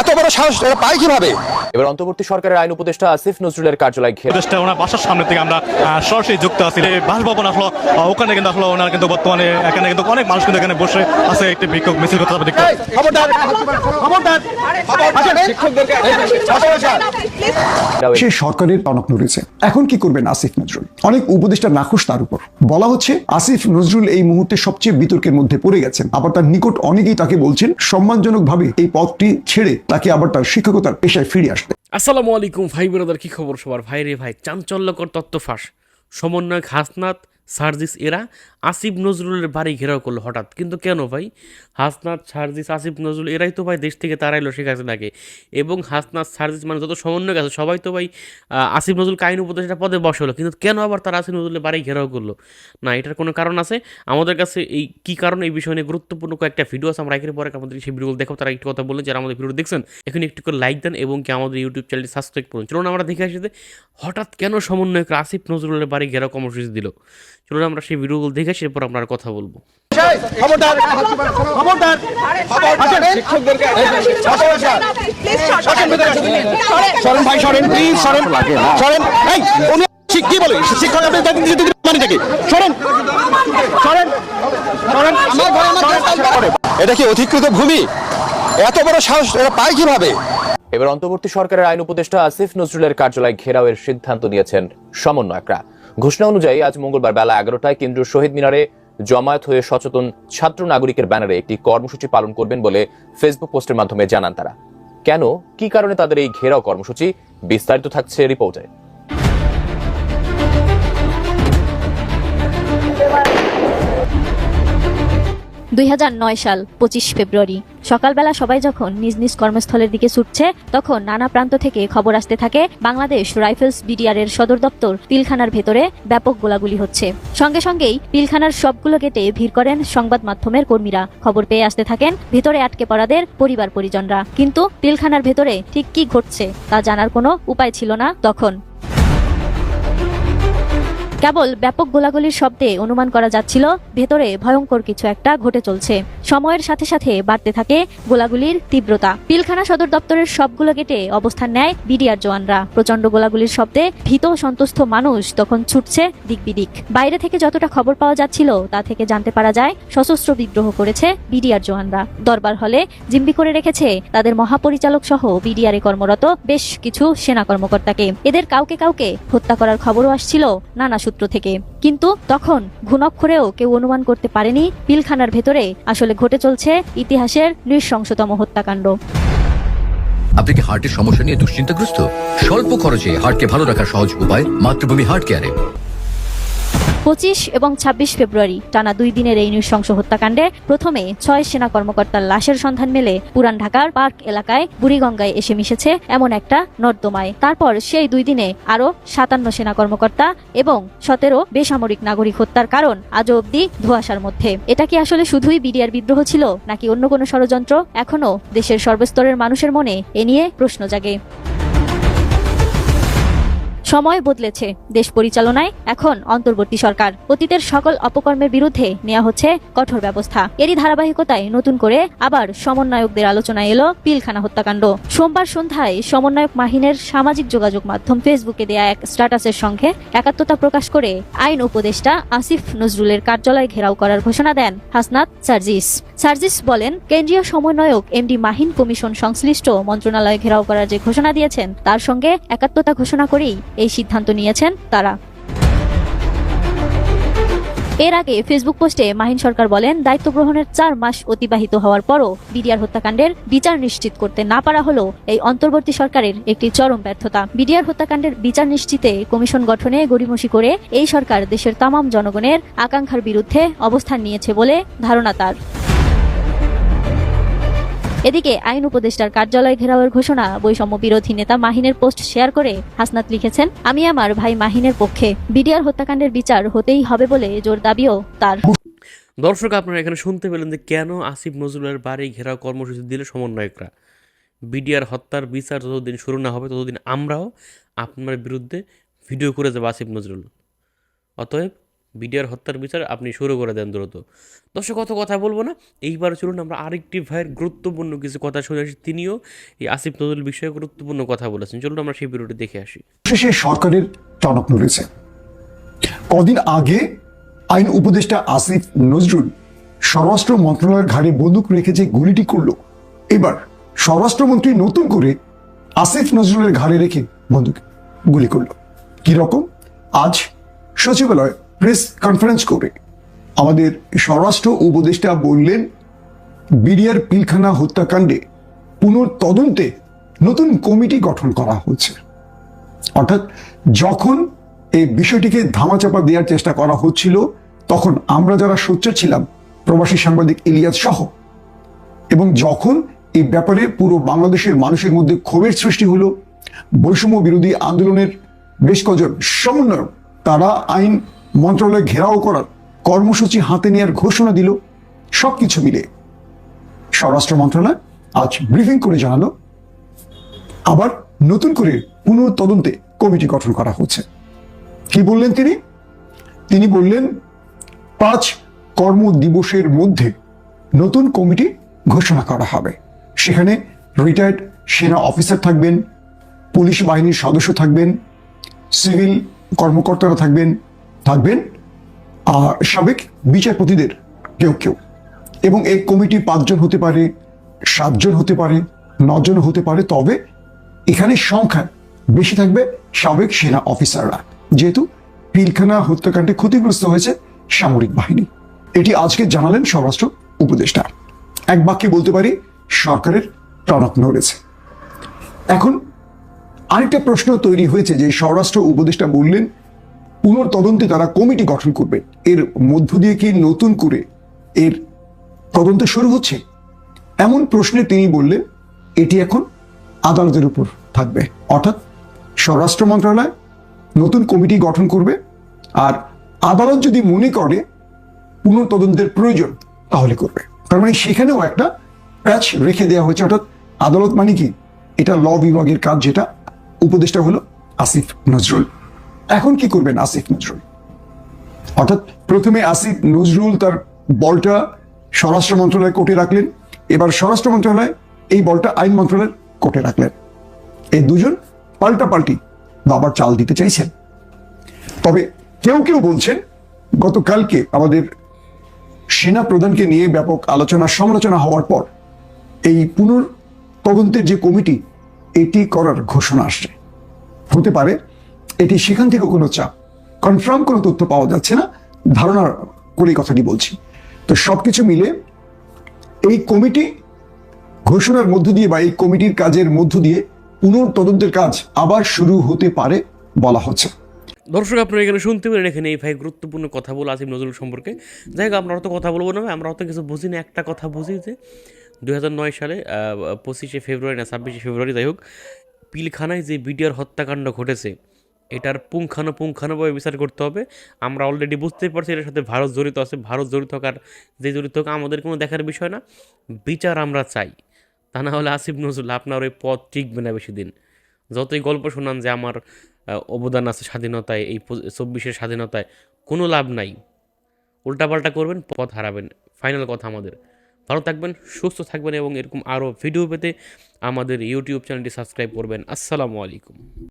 এত বড় সাহস পায় কীভাবে? এবার অন্তর্বর্তী সরকারের আইন উপদেষ্টা আসিফ নজরুলের কার্যালয় ঘেরা দেশটা ওনার বাসার সামনে থেকে আমরা সরাসরি যুক্ত আছি। এই বাসভবন আসলো ওখানে কিন্তু আসলে ওনার কিন্তু বর্তমানে এখানে কিন্তু অনেক মানুষ কিন্তু এখানে বসে আছে একটি বিক্ষোভ মিছিল করতে হবে দেখতে। সে সরকারের টনক নড়েছে। এখন কি করবেন আসিফ নজরুল? অনেক উপদেষ্টা নাখোশ তার উপর। বলা হচ্ছে আসিফ নজরুল এই মুহূর্তে সবচেয়ে বিতর্কের মধ্যে পড়ে গেছেন। আবার তার নিকট অনেকেই তাকে বলছেন সম্মানজনকভাবে এই পদটি ছেড়ে তাকে আবার তার শিক্ষকতার পেশায় ফিরে আসতে আসসালামু আলাইকুম, ভাই বেরোদার, কি খবর সবার? ভাই রে ভাই, চাঞ্চল্যকর তত্ত্ব ফাঁস। সমন্বয়ক হাসনাত, সার্জিস এরা আসিফ নজরুলের বাড়ি ঘেরাও করল হঠাৎ। কিন্তু কেন ভাই? হাসনাত, সার্জিস, আসিফ, নজরুল, এরাই তো ভাই দেশ থেকে তারাইলো শেখ হাসিনাকে। এবং হাসনাত, সার্জিস মানে যত সমন্বয় আছে, সবাই তো ভাই আসিফ নজরুল কাহিনী উপদেষ্টা পদে বসল। কিন্তু কেন আবার তারা আসিফ নজরুলের বাড়ি ঘেরাও করল? না, এটার কোনো কারণ আছে? আমাদের কাছে এই কী কারণ, এই বিষয় নিয়ে গুরুত্বপূর্ণ কয়েকটা ভিডিও আছে। আমরা একের পরে আমাদের সেই ভিডিওগুলো দেখো তারা একটু কথা বললেন যারা আমাদের ভিডিও দেখছেন, এখন একটু করে লাইক দেন এবং কি আমাদের ইউটিউব চ্যানেলটি সাবস্ক্রাইব করুন। চলুন আমরা দেখে আসি হঠাৎ কেন সমন্বয়ক আসিফ নজরুলের বাড়ি ঘেরাও কর্মসূচি দিল? চলুন আমরা সেই ভিডিওগুলো দেখে আসি এরপর আপনার কথা বলব। এই, খবরদার খবরদার। আসেন, শিক্ষকদেরকে বসে বসে। আসেন। ভেতরে আসেন। সরেন ভাই সরেন। প্লিজ সরেন সরেন। এই উনি শি- কি বলে? শিক্ষক আপনি জানেন যে দিদি মানে কি সরেন। সরেন। সরেন। আমার ঘরে আমার এটা কি অধিকৃত ভূমি? এত বড় সাহস এরা পায় কীভাবে? এবার অন্তর্বর্তী সরকারের আইন উপদেষ্টা আসিফ নজরুলের কার্যালয় ঘেরাওয়ের সিদ্ধান্ত নিয়েছেন সমন্বয়করা। ঘোষণা অনুযায়ী আজ মঙ্গলবার বেলা এগারোটায় কেন্দ্রীয় শহীদ মিনারে জমায়েত হয়ে সচেতন ছাত্র নাগরিকের ব্যানারে একটি কর্মসূচি পালন করবেন বলে ফেসবুক পোস্টের মাধ্যমে জানান তারা। কেন? কি কারণে তাদের এই ঘেরাও কর্মসূচি? বিস্তারিত থাকছে রিপোর্টে। দুই হাজার নয় সাল, পঁচিশ ফেব্রুয়ারি। সকালবেলা সবাই যখন নিজ নিজ কর্মস্থলের দিকে ছুটছে, তখন নানা প্রান্ত থেকে খবর আসতে থাকে বাংলাদেশ রাইফেলস বিডিআর এর সদর দপ্তর পিলখানার ভেতরে ব্যাপক গোলাগুলি হচ্ছে। সঙ্গে সঙ্গেই পিলখানার সবগুলো গেটে ভিড় করেন সংবাদ মাধ্যমের কর্মীরা। খবর পেয়ে আসতে থাকেন ভেতরে আটকে পড়াদের পরিবার পরিজনরা কিন্তু পিলখানার ভেতরে ঠিক কি ঘটছে তা জানার কোনো উপায় ছিল না তখন। কেবল ব্যাপক গোলাগুলির শব্দে অনুমান করা যাচ্ছিল, ভেতরে ভয়ঙ্কর কিছু একটা ঘটে চলছে। সময়ের সাথে সাথে বাড়তে থাকে গোলাগুলির তীব্রতা। পিলখানা সদর দপ্তরের সবগুলো গেটে অবস্থান নেয় বিডিআর জওয়ানরা। প্রচণ্ড গোলাগুলির শব্দে ভীত সন্তুষ্ট মানুষ তখন ছুটছে দিক বিদিক। বাইরে থেকে যতটা খবর পাওয়া যাচ্ছিল, তা থেকে জানতে পারা যায়, সশস্ত্র বিদ্রোহ করেছে বিডিআর জওয়ানরা। দরবার হলে জিম্বি করে রেখেছে তাদের মহাপরিচালক সহ বিডিআর কর্মরত বেশ কিছু সেনা কর্মকর্তাকে। এদের কাউকে কাউকে হত্যা করার খবরও আসছিল নানা সূত্র। থেকে। কিন্তু তখন ঘুণক্ষরেও কেউ অনুমান করতে পারেনি পিলখানার ভেতরে আসলে ঘটে চলছে ইতিহাসের নৃশংসতম হত্যাকাণ্ড। আপনি কি হার্টের সমস্যা নিয়ে দুশ্চিন্তাগ্রস্ত? স্বল্প খরচে হার্টকে ভালো রাখার সহজ উপায় মাতৃভূমি হার্ট কেয়ারে পঁচিশ এবং ছাব্বিশ ফেব্রুয়ারি টানা দুই দিনের এই নৃশংস হত্যাকাণ্ডে প্রথমে ছয় সেনা কর্মকর্তার লাশের সন্ধান মেলে পুরান ঢাকার পার্ক এলাকায় বুড়িগঙ্গায় এসে মিশেছে এমন একটা নর্দমায়। তারপর সেই দুই দিনে আরও সাতান্ন সেনা কর্মকর্তা এবং সতেরো বেসামরিক নাগরিক হত্যার কারণ আজও অব্দি ধোয়াশার মধ্যে। এটা কি আসলে শুধুই বিডিআর বিদ্রোহ ছিল, নাকি অন্য কোনো ষড়যন্ত্র? এখনও দেশের সর্বস্তরের মানুষের মনে এ নিয়ে প্রশ্ন জাগে। সময় বদলেছে। দেশ পরিচালনায় এখন অন্তর্বর্তী সরকার। অতীতের সকল অপকর্মের বিরুদ্ধে নেওয়া হচ্ছে কঠোর ব্যবস্থা। এরই ধারাবাহিকতায় নতুন করে আবার সমন্বয়কদের আলোচনায় এলো পিলখানা হত্যাকাণ্ড। সোমবার সন্ধ্যায় সমন্বয়ক মাহিনের সামাজিক যোগাযোগ মাধ্যম ফেসবুকে দেয়া এক স্ট্যাটাসের সঙ্গে একাত্মতা প্রকাশ করে আইন উপদেষ্টা আসিফ নজরুলের কার্যালয় ঘেরাও করার ঘোষণা দেন হাসনাত সার্জিস। সার্জিস বলেন, কেন্দ্রীয় সমন্বয়ক এমডি মাহিন কমিশন সংশ্লিষ্ট মন্ত্রণালয় ঘেরাও করার যে ঘোষণা দিয়েছেন, তার সঙ্গে একাত্মতা ঘোষণা করেই এই সিদ্ধান্ত নিয়েছেন তারা। এর আগে ফেসবুক পোস্টে মাহিন সরকার বলেন, দায়িত্ব গ্রহণের চার মাস অতিবাহিত হওয়ার পরও বিডিআর হত্যাকাণ্ডের বিচার নিশ্চিত করতে না পারা হলো এই অন্তর্বর্তী সরকারের একটি চরম ব্যর্থতা। বিডিআর হত্যাকাণ্ডের বিচার নিশ্চিতে কমিশন গঠনে গড়িমসি করে এই সরকার দেশের তামাম জনগণের আকাঙ্ক্ষার বিরুদ্ধে অবস্থান নিয়েছে বলে ধারণা তার। এদিকে আইন উপদেষ্টার কার্যালয় ঘেরাওয়ের ঘোষণা, বৈষম্য বিরোধী নেতা মাহিনের পোস্ট শেয়ার করে হাসনাত লিখেছেন, আমি আমার ভাই মাহিনের পক্ষে বিডিআর হত্যাকাণ্ডের বিচার হতেই হবে বলে জোর দাবিও তার। দর্শক, আপনারা এখানে শুনতে পেলেন যে কেন আসিফ নজরুলের বাড়ি ঘেরাও কর্মসূচি দিল সমন্বয়করা। বিডিআর হত্যার বিচার যতদিন শুরু না হবে, ততদিন আমরাও আপনার বিরুদ্ধে ভিডিও করে যাব আসিফ নজরুল। অতএব বিডিআর হত্যার বিচার আপনি শুরু করে দেন দ্রুত। দর্শক কত কথা বলব না। এইবার চলুন আমরা আরেকটি ভাইয়ের গুরুত্বপূর্ণ কিছু কথা শুনে আসি। তিনিও এই আসিফ নজরুল বিষয়ে গুরুত্বপূর্ণ কথা বলেছেন। চলুন আমরা সেই ভিডিওটি দেখে আসি। শেষে সরকারের টনক নড়েছে। কদিন আগে আইন উপদেষ্টা আসিফ নজরুল স্বরাষ্ট্র মন্ত্রণালয়ের ঘাড়ে বন্দুক রেখে যে গুলিটি করল, এবার স্বরাষ্ট্রমন্ত্রী নতুন করে আসিফ নজরুলের ঘাড়ে রেখে বন্দুক গুলি করল। কি রকম? আজ সচিবালয় প্রেস কনফারেন্স করে আমাদের স্বরাষ্ট্র উপদেষ্টা বললেন, বিডিআর পিলখানা হত্যাকাণ্ডে পুনর্তদন্তে নতুন কমিটি গঠন করা হচ্ছে। অর্থাৎ যখন এই বিষয়টিকে ধামাচাপা দেওয়ার চেষ্টা করা হচ্ছিল, তখন আমরা যারা সোচ্চার ছিলাম, প্রবাসী সাংবাদিক ইলিয়াস সহ, এবং যখন এই ব্যাপারে পুরো বাংলাদেশের মানুষের মধ্যে ক্ষোভের সৃষ্টি হলো, বৈষম্য বিরোধী আন্দোলনের বেশ কজন সমন্বয় তারা আইন মন্ত্রণালয় ঘেরাও করার কর্মসূচি হাতে নেওয়ার ঘোষণা দিল সবকিছু মিলে। স্বরাষ্ট্র মন্ত্রণালয় আজ ব্রিফিং করে জানালো, আবার নতুন করে পুনঃতদন্তে কমিটি গঠন করা হচ্ছে। কি বললেন তিনি? তিনি বললেন, পাঁচ কর্ম দিবসের মধ্যে নতুন কমিটি ঘোষণা করা হবে। সেখানে রিটায়ার্ড সেনা অফিসার থাকবেন, পুলিশ বাহিনীর সদস্য থাকবেন সিভিল কর্মকর্তারা থাকবেন থাকবেন আর সাবেক বিচারপতিদের কেউ কেউ। এবং এই কমিটি পাঁচজন হতে পারে, সাতজন হতে পারে, নজন হতে পারে, তবে এখানে সংখ্যা বেশি থাকবে সাবেক সেনা অফিসাররা। যেহেতু পিলখানা হত্যাকাণ্ডে ক্ষতিগ্রস্ত হয়েছে সামরিক বাহিনী। এটি আজকে জানালেন স্বরাষ্ট্র উপদেষ্টা। এক বাক্যে বলতে পারি, সরকারের টনক নড়েছে। এখন আরেকটা প্রশ্ন তৈরি হয়েছে যে স্বরাষ্ট্র উপদেষ্টা বললেন পুনর্তদন্তে তারা কমিটি গঠন করবে। এর মধ্য দিয়ে কি নতুন করে এর তদন্ত শুরু হচ্ছে? এমন প্রশ্নে তিনি বললেন, এটি এখন আদালতের উপর থাকবে। অর্থাৎ স্বরাষ্ট্র মন্ত্রণালয় নতুন কমিটি গঠন করবে আর আদালত যদি মনে করে পুনঃতদন্তের প্রয়োজন, তাহলে করবে। তার মানে সেখানেও একটা প্যাচ রেখে দেওয়া হয়েছে। অর্থাৎ আদালত মানে কি? এটা ল বিভাগের কাজ যেটা। উপদেষ্টা হলো আসিফ নজরুল। এখন কি করবেন আসিফ নজরুল? অর্থাৎ প্রথমে আসিফ নজরুল তার বলটা স্বরাষ্ট্র মন্ত্রণালয় কোর্টে রাখলেন। এবার স্বরাষ্ট্র মন্ত্রণালয় এই বলটা আইন মন্ত্রণালয়ের কোর্টে রাখলেন। এই দুজন পাল্টাপাল্টি বাবার চাল দিতে চাইছেন। তবে কেউ কেউ বলছেন, গতকালকে আমাদের সেনা প্রধানকে নিয়ে ব্যাপক আলোচনা, সমালোচনা হওয়ার পর এই পুনর তদন্তের যে কমিটি, এটি করার ঘোষণা আসছে। হতে পারে এটি সেখান থেকে কোনো চাপ কনফার্ম কোনো তথ্য পাওয়া যাচ্ছে না ধারণা করে কথাটি বলছি। তো সব কিছু মিলে এই কমিটি ঘোষণার মধ্য দিয়ে বা এই কমিটির কাজের মধ্য দিয়ে পুনঃতদন্তের কাজ আবার শুরু হতে পারে বলা হচ্ছে। দর্শক, আপনারা এখানে শুনতে পেলেন, এখানে এই ভাই গুরুত্বপূর্ণ কথা বলে আসিফ নজরুল সম্পর্কে। যাই হোক, আমরা অত কথা বলব না আমরা অত কিছু বুঝি না, একটা কথা বুঝি যে দুই হাজার নয় সালে পঁচিশে ফেব্রুয়ারি না, ছাব্বিশে ফেব্রুয়ারি, যাই হোক, পিলখানায় যে বিডিআর হত্যাকাণ্ড ঘটেছে এটার পুঙ্খানুপুঙ্খানুভাবে বিচার করতে হবে। আমরা অলরেডি বুঝতে পারছি এটার সাথে ভারত জড়িত আছে, ভারত জড়িত থাকার যে জড়িত হোক, আমাদের কোনো দেখার বিষয় না। বিচার আমরা চাই। তা না হলে আসিফ নজরুল আপনার ওই পথ টিকবে না বেশি দিন। যতই গল্প শোনান যে আমার অবদান আছে স্বাধীনতায়, এই চব্বিশের স্বাধীনতায়, কোনো লাভ নাই। উল্টাপাল্টা করবেন, পথ হারাবেন। ফাইনাল কথা আমাদের। ভালো থাকবেন, সুস্থ থাকবেন এবং এরকম আরও ভিডিও পেতে আমাদের ইউটিউব চ্যানেলটি সাবস্ক্রাইব করবেন। আসসালামু আলাইকুম।